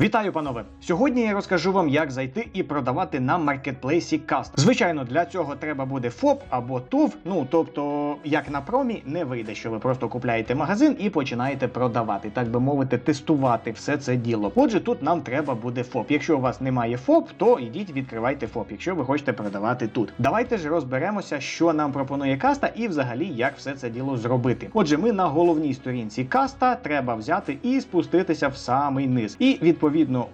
Вітаю, панове! Сьогодні я розкажу вам, як зайти і продавати на маркетплейсі Каст. Звичайно, для цього треба буде ФОП або ТУВ. Ну тобто, як на промі, не вийде, що ви просто купляєте магазин і починаєте продавати, так би мовити, тестувати все це діло. Отже, тут нам треба буде ФОП. Якщо у вас немає ФОП, то ідіть відкривайте ФОП, якщо ви хочете продавати тут. Давайте ж розберемося, що нам пропонує каста, і взагалі як все це діло зробити. Отже, ми на головній сторінці каста треба взяти і спуститися в самий низ. І відповідно,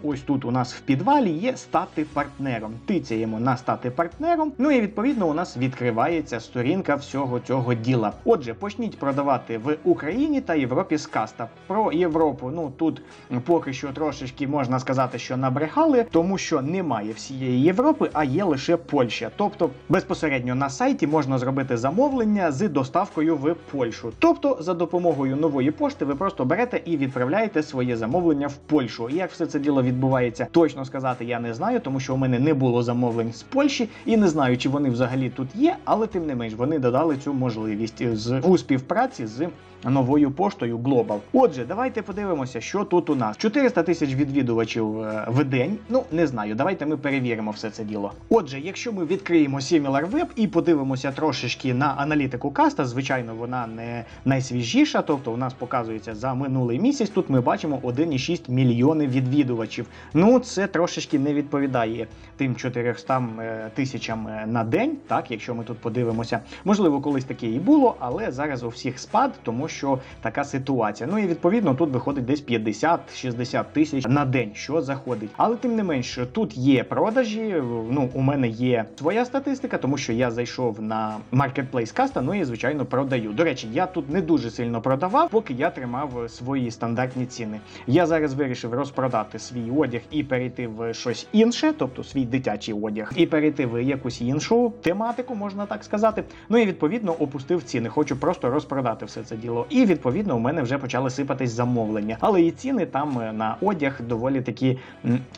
ось тут у нас в підвалі є стати партнером. Тицяємо на стати партнером. Ну і відповідно у нас відкривається сторінка всього цього діла. Отже, почніть продавати в Україні та Європі з каста. Про Європу, ну тут поки що трошечки можна сказати, що набрехали, тому що немає всієї Європи, а є лише Польща. Тобто безпосередньо на сайті можна зробити замовлення з доставкою в Польщу. Тобто, за допомогою нової пошти ви просто берете і відправляєте своє замовлення в Польщу. І як все це діло відбувається, точно сказати я не знаю, тому що у мене не було замовлень з Польщі. І не знаю, чи вони взагалі тут є, але тим не менш вони додали цю можливість з у співпраці з новою поштою Global. Отже, давайте подивимося, що тут у нас 400 тисяч відвідувачів е, в день. Ну не знаю, давайте ми перевіримо все це діло. Отже, якщо ми відкриємо SimilarWeb і подивимося трошечки на аналітику каста, звичайно, вона не найсвіжіша, тобто у нас показується за минулий місяць. Тут ми бачимо 1,6 мільйони відвідувачів. Ну це трошечки не відповідає тим 400 е, тисячам е, на день. Так, якщо ми тут подивимося, можливо, колись таке і було, але зараз у всіх спад, тому що така ситуація. Ну і відповідно тут виходить десь 50-60 тисяч на день, що заходить. Але тим не менше, тут є продажі. Ну, у мене є своя статистика, тому що я зайшов на маркетплейс каста, ну і звичайно продаю. До речі, я тут не дуже сильно продавав, поки я тримав свої стандартні ціни. Я зараз вирішив розпродати свій одяг і перейти в щось інше, тобто свій дитячий одяг, і перейти в якусь іншу тематику, можна так сказати. Ну і відповідно опустив ціни. Хочу просто розпродати все це діло. І відповідно у мене вже почали сипатись замовлення. Але і ціни там е, на одяг доволі такі,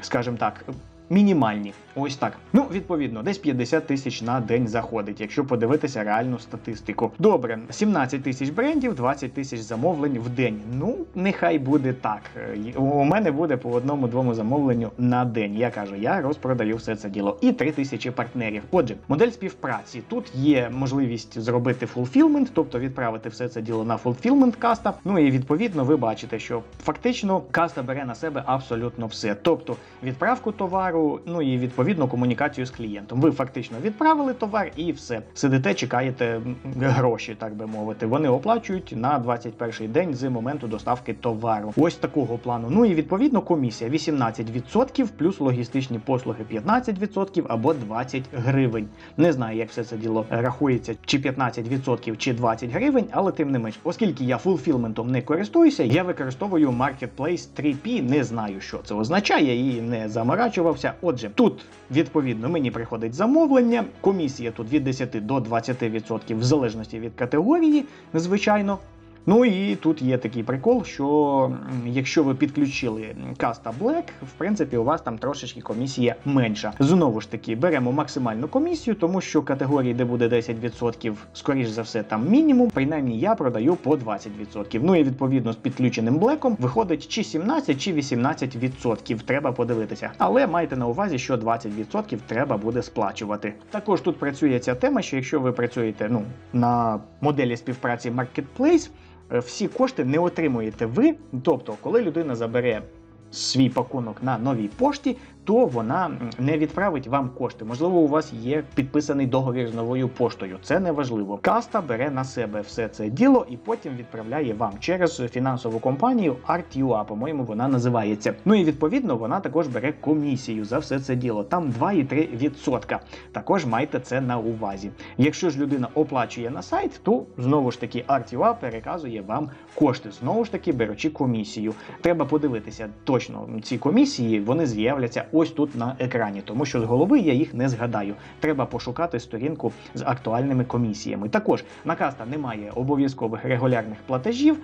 скажімо так. Мінімальні, ось так. Ну, відповідно, десь 50 тисяч на день заходить, якщо подивитися реальну статистику. Добре, 17 тисяч брендів, 20 тисяч замовлень в день. Ну, нехай буде так. Е, У мене буде по одному-двому замовленню на день. Я кажу, я розпродаю все це діло. І 3 тисячі партнерів. Отже, модель співпраці. Тут є можливість зробити фулфілмент, тобто відправити все це діло на фулфілмент каста. Ну і відповідно ви бачите, що фактично каста бере на себе абсолютно все. Тобто відправку товару, ну і відповідно комунікацію з клієнтом. Ви фактично відправили товар і все. Сидите, чекаєте гроші, так би мовити. Вони оплачують на 21 день з моменту доставки товару. Ось такого плану. Ну і відповідно комісія 18% плюс логістичні послуги 15% або 20 гривень. Не знаю, як все це діло рахується, чи 15% чи 20 гривень, але тим не менш, оскільки я фулфілментом не користуюся, я використовую Marketplace 3P. Не знаю, що це означає, і не заморачувався. Отже, тут відповідно мені приходить замовлення. Комісія тут від 10 до 20% в залежності від категорії, звичайно. Ну і тут є такий прикол, що якщо ви підключили Casta Black, в принципі, у вас там трошечки комісія менша. Знову ж таки, беремо максимальну комісію, тому що категорії, де буде 10%, скоріш за все, там мінімум. Принаймні я продаю по 20%. Ну і відповідно з підключеним блеком виходить чи 17, чи 18%. Треба подивитися. Але майте на увазі, що 20% треба буде сплачувати. Також тут працює ця тема, що якщо ви працюєте ну, на моделі співпраці Marketplace, всі кошти не отримуєте ви. Тобто, коли людина забере свій пакунок на новій пошті, то вона не відправить вам кошти. Можливо, у вас є підписаний договір з новою поштою. Це не важливо. Каста бере на себе все це діло і потім відправляє вам через фінансову компанію Artua, по-моєму, вона називається. Ну і відповідно вона також бере комісію за все це діло. Там 2,3%. Також майте це на увазі. Якщо ж людина оплачує на сайт, то знову ж таки Artua переказує вам кошти. Знову ж таки, беручи комісію. Треба подивитися точно ці комісії, вони з'являться ось тут на екрані, тому що з голови я їх не згадаю. Треба пошукати сторінку з актуальними комісіями. Також на каста немає обов'язкових регулярних платежів.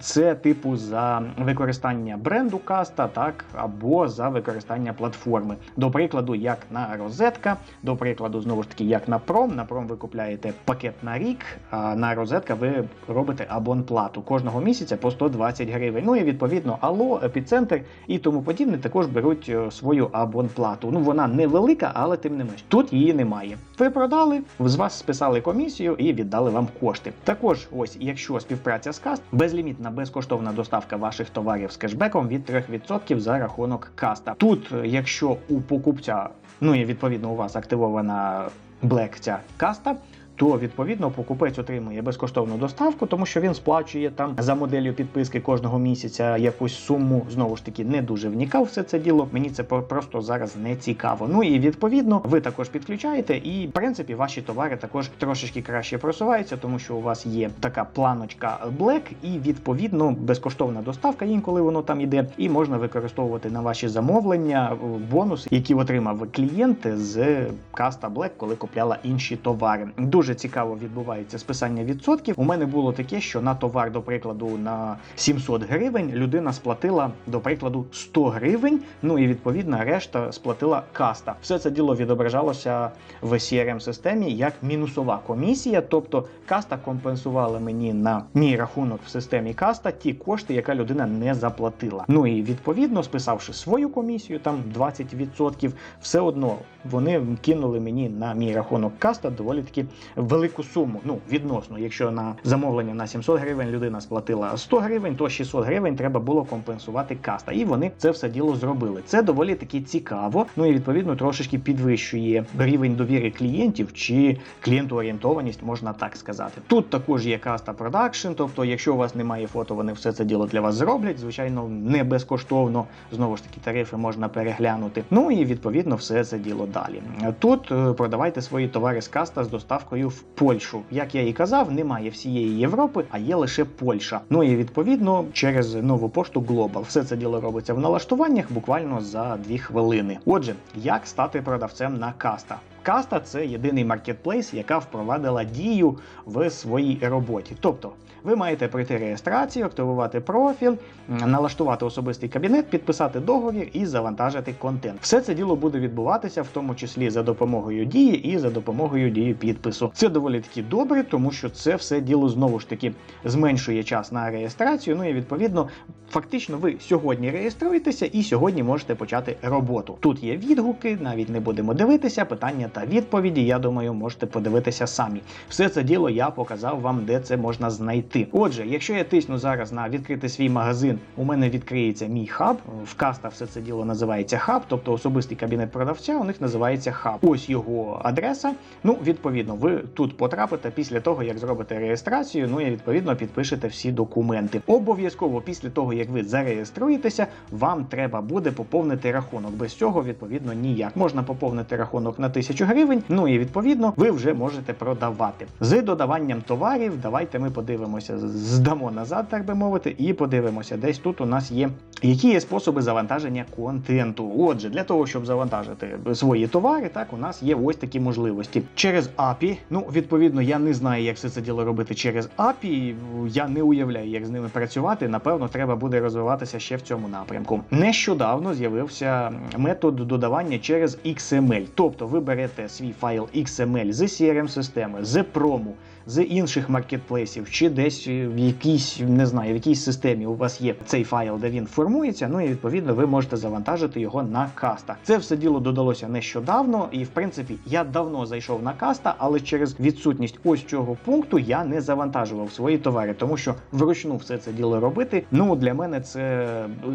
Це типу за використання бренду каста, так або за використання платформи. До прикладу, як на розетка, до прикладу, знову ж таки, як на пром. На пром ви купляєте пакет на рік, а на розетка ви робите абонплату кожного місяця по 120 гривень. Ну і відповідно, алло, епіцентр і тому подібне, також беруть свою абонплату. Ну вона невелика, але тим не менш. Тут її немає. Ви продали, з вас списали комісію і віддали вам кошти. Також, ось, якщо співпраця з каст, безлімітна безкоштовна доставка ваших товарів з кешбеком від 3% за рахунок каста. Тут, е, якщо у покупця, ну і відповідно у вас активована Black ця каста. То відповідно покупець отримує безкоштовну доставку, тому що він сплачує там за моделлю підписки кожного місяця якусь суму. Знову ж таки, не дуже вникав в все це діло. Мені це просто зараз не цікаво. Ну і відповідно ви також підключаєте, і в принципі ваші товари також трошечки краще просуваються, тому що у вас є така планочка Black, і відповідно безкоштовна доставка. Інколи воно там іде, і можна використовувати на ваші замовлення е, бонуси, які отримав клієнт з каста Black, коли купляла інші товари. Дуже цікаво відбувається списання відсотків. У мене було таке, що на товар, до прикладу, на 700 гривень людина сплатила, до прикладу, 100 гривень. Ну і відповідно решта сплатила каста. Все це діло відображалося в crm системі як мінусова комісія. Тобто каста компенсувала мені на мій рахунок в системі каста ті кошти, яка людина не заплатила. Ну і відповідно, списавши свою комісію, там 20%, все одно вони кинули мені на мій рахунок каста доволі таки велику суму. Ну відносно, якщо на замовлення на 700 гривень людина сплатила 100 гривень, то 600 гривень треба було компенсувати каста. І вони це все діло зробили. Це доволі таки цікаво. Ну і відповідно трошечки підвищує рівень довіри клієнтів чи клієнтоорієнтованість, можна так сказати. Тут також є каста продакшн, тобто, якщо у вас немає фото, вони все це діло для вас зроблять. Звичайно, не безкоштовно. Знову ж таки, тарифи можна переглянути. Ну і відповідно все це діло далі. Тут е, продавайте свої товари з каста з доставкою в Польщу. Як я і казав, немає всієї Європи, а є лише Польща. Ну і відповідно через нову пошту Global. Все це діло робиться в налаштуваннях буквально за 2 хвилини. Отже, як стати продавцем на каста? Каста це єдиний маркетплейс, яка впровадила дію в своїй роботі. Тобто, ви маєте пройти реєстрацію, активувати профіль, налаштувати особистий кабінет, підписати договір і завантажити контент. Все це діло буде відбуватися в тому числі за допомогою дії і за допомогою дії підпису. Це доволі таки добре, тому що це все діло знову ж таки зменшує час на реєстрацію. Ну і відповідно, фактично, ви сьогодні реєструєтеся і сьогодні можете почати роботу. Тут є відгуки, навіть не будемо дивитися. Питання та відповіді. Я думаю, можете подивитися самі. Все це діло я показав вам, де це можна знайти. Отже, якщо я тисну зараз на відкрити свій магазин, у мене відкриється мій хаб. В каста все це діло називається хаб, тобто особистий кабінет продавця. У них називається хаб. Ось його адреса. Ну, відповідно, ви тут потрапите після того, як зробите реєстрацію. Ну і відповідно підпишете всі документи. Обов'язково після того, як ви зареєструєтеся, вам треба буде поповнити рахунок. Без цього відповідно ніяк. Можна поповнити рахунок на 1000 гривень. Ну і відповідно ви вже можете продавати з додаванням товарів. Давайте ми подивимося, здамо назад, так би мовити, і подивимося. Десь тут у нас є які є способи завантаження контенту. Отже, для того, щоб завантажити свої товари, так у нас є ось такі можливості через API. Ну, відповідно, я не знаю, як все це діло робити через API. Я не уявляю, як з ними працювати. Напевно, треба буде розвиватися ще в цьому напрямку. Нещодавно з'явився метод додавання через XML. Тобто ви берете свій файл XML з crm системи з прому, з інших маркетплейсів, чи десь в якійсь, не знаю, в якійсь системі у вас є цей файл, де він формується. Ну і відповідно ви можете завантажити його на каста. Це все діло додалося нещодавно, і в принципі я давно зайшов на каста, але через відсутність ось цього пункту я не завантажував свої товари, тому що вручну все це діло робити. Ну для мене це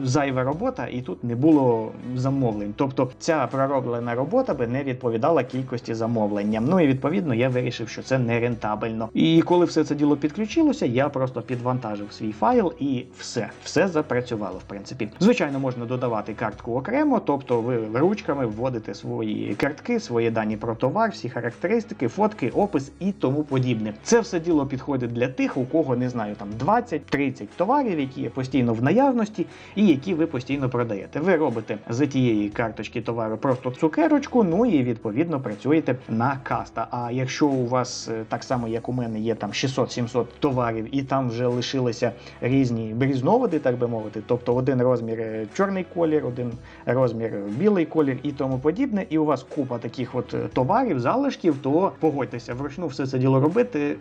зайва робота, і тут не було замовлень. Тобто ця пророблена робота би не відповідала кількості замовленням. Ну і відповідно я вирішив, що це не рентабельно. І коли все це діло підключилося, я просто підвантажив свій файл і все, все запрацювало. В принципі, звичайно, можна додавати картку окремо, тобто ви ручками вводите свої картки, свої дані про товар, всі характеристики, фотки, опис і тому подібне. Це все діло підходить для тих, у кого не знаю, там 20-30 товарів, які є постійно в наявності, і які ви постійно продаєте. Ви робите з тієї карточки товару просто цукерочку, ну і відповідно працюєте на каста. А якщо у вас е, так само, як у мене є там 600-700 товарів, і там вже лишилися різні різновиди, так би мовити. Тобто один розмір е, чорний колір, один розмір е, білий колір і тому подібне. І у вас купа таких от е, товарів, залишків, то погодьтеся, вручну все це діло робити.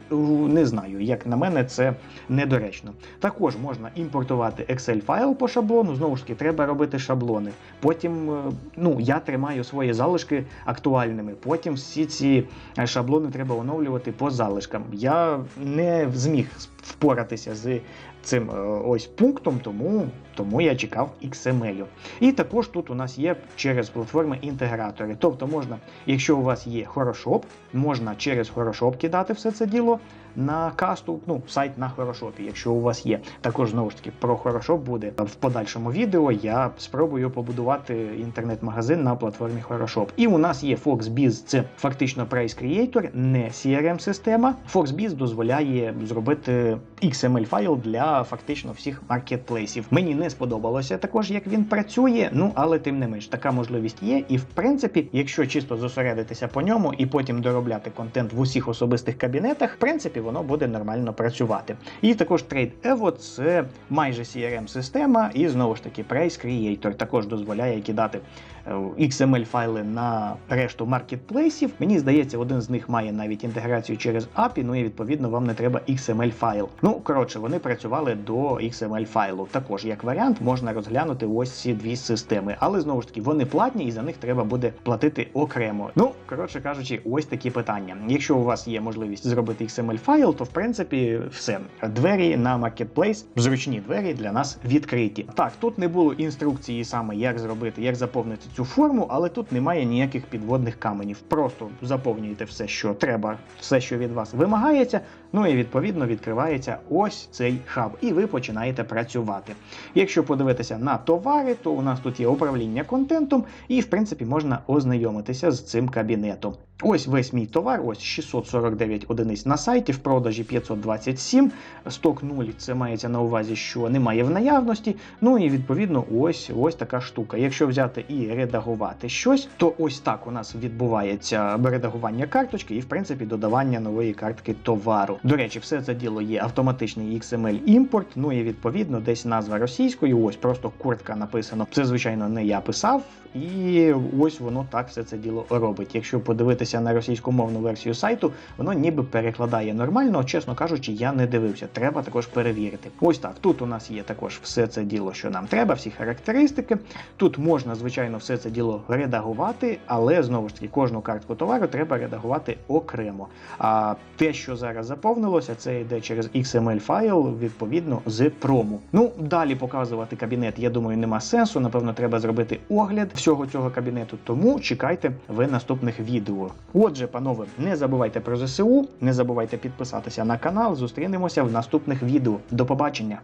Не знаю, як на мене, це недоречно. Також можна імпортувати Excel файл по шаблону. Знову ж таки, треба робити шаблони. Потім, ну я тримаю свої залишки актуальними. Потім всі ці шаблони треба оновлювати по залишкам. Я не зміг впоратися з цим е, ось пунктом, тому, тому я чекав XML. І також тут у нас є через платформи інтегратори. Тобто можна, якщо у вас є Хорошоп, можна через Хорошоп кидати все це діло на касту, ну, сайт на Хорошопі, якщо у вас є. Також знову ж таки про Хорошоп буде в подальшому відео. Я спробую побудувати інтернет-магазин на платформі Хорошоп. І у нас є FoxBiz, це фактично Price Creator, не CRM-система. FoxBiz дозволяє зробити XML файл для фактично всіх маркетплейсів. Мені не сподобалося також, як він працює. Ну але тим не менш, така можливість є. І в принципі, якщо чисто зосередитися по ньому і потім доробляти контент в усіх особистих кабінетах, в принципі, воно буде нормально працювати. І також Trade Evo це майже CRM-система, і знову ж таки Price Creator також дозволяє кидати е, XML файли на решту маркетплейсів. Мені здається, один з них має навіть інтеграцію через API, ну і відповідно вам не треба XML файл. Ну коротше, вони працювали до XML файлу. Також як варіант можна розглянути ось ці дві системи, але знову ж таки вони платні і за них треба буде платити окремо. Ну коротше кажучи, ось такі питання. Якщо у вас є можливість зробити XML файл, то в принципі все двері на маркетплейс, зручні двері для нас відкриті. Так, тут не було інструкції саме як зробити, як заповнити цю форму, але тут немає ніяких підводних каменів. Просто заповнюєте все, що треба, все, що від вас вимагається. Ну і відповідно відкривається ось цей хаб, і ви починаєте працювати. Якщо подивитися на товари, то у нас тут є управління контентом, і в принципі можна ознайомитися з цим кабінетом. Ось весь мій товар, ось 649 одиниць на сайті, в продажі 527, сток 0, це мається на увазі, що немає в наявності. Ну і відповідно ось ось така штука. Якщо взяти і редагувати щось, то ось так у нас відбувається редагування карточки і, в принципі, додавання нової картки товару. До речі, все це діло є автоматичний XML імпорт. Ну і відповідно десь назва російською. Ось просто куртка написано. Це звичайно не я писав, і ось воно так все це діло робить. Якщо подивитися на російськомовну версію сайту, воно ніби перекладає нормально. Чесно кажучи, я не дивився. Треба також перевірити. Ось так. Тут у нас є також все це діло, що нам треба, всі характеристики. Тут можна, звичайно, все це діло редагувати, але знову ж таки кожну картку товару треба редагувати окремо. А те, що зараз заповнилося, це йде через XML файл, відповідно з прому. Ну далі показувати кабінет, я думаю, нема сенсу. Напевно, треба зробити огляд всього цього кабінету. Тому чекайте в наступних відео. Отже, панове, не забувайте про ЗСУ, не забувайте підписатися на канал. Зустрінемося в наступних відео. До побачення.